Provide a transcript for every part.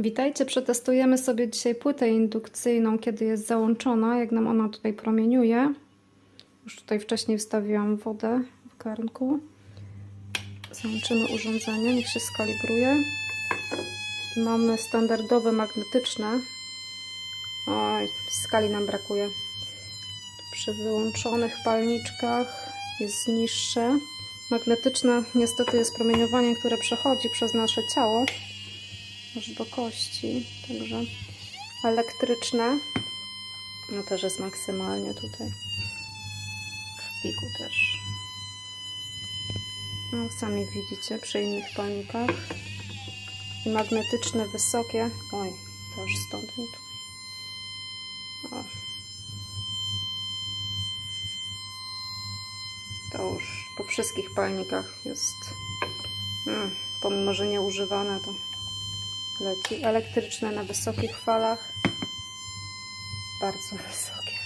Witajcie, przetestujemy sobie dzisiaj płytę indukcyjną, kiedy jest załączona, jak nam ona tutaj promieniuje. Już tutaj wcześniej wstawiłam wodę w garnku. Załączymy urządzenie, niech się skalibruje. I mamy standardowe magnetyczne. Oj, skali nam brakuje. Przy wyłączonych palniczkach jest niższe. Magnetyczne niestety jest promieniowanie, które przechodzi przez nasze ciało aż do kości, także elektryczne. No też jest maksymalnie tutaj. W piku też. No sami widzicie przy innych palnikach i magnetyczne wysokie. Oj już stąd mi tutaj. O. to już po wszystkich palnikach jest mm, pomimo, że nie używane to leci elektryczne na wysokich falach. Bardzo wysokie.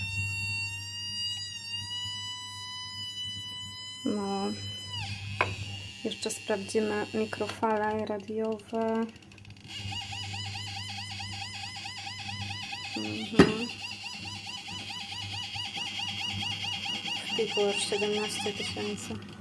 No. Jeszcze sprawdzimy mikrofale radiowe. Mhm. w piku już 17 tysięcy